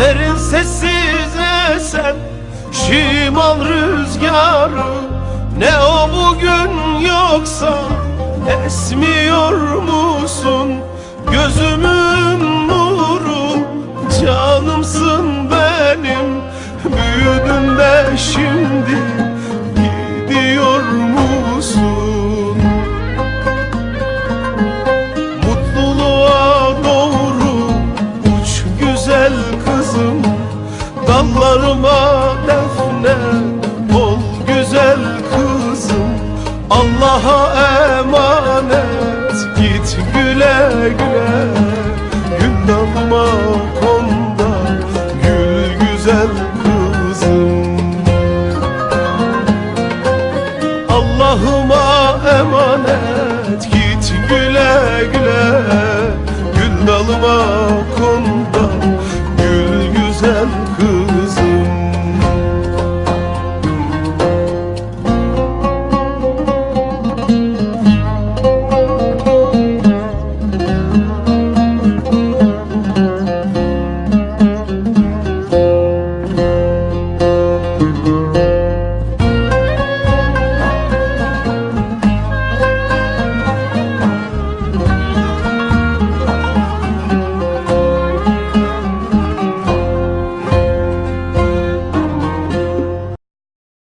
Serin sessiz esen şimal rüzgarı Ne o bugün yoksa esmiyor musun? Gözümün nuru canımsın benim Büyüdüm de şimdi gidiyor musun? Mutluluğa doğru uç güzel kızım Dallarıma defne ol güzel kızım. Allah'a emanet git güle güle. Gül dalıma konda gül güzel kızım. Allah'ıma emanet git güle güle. Gül dalıma güzel kız.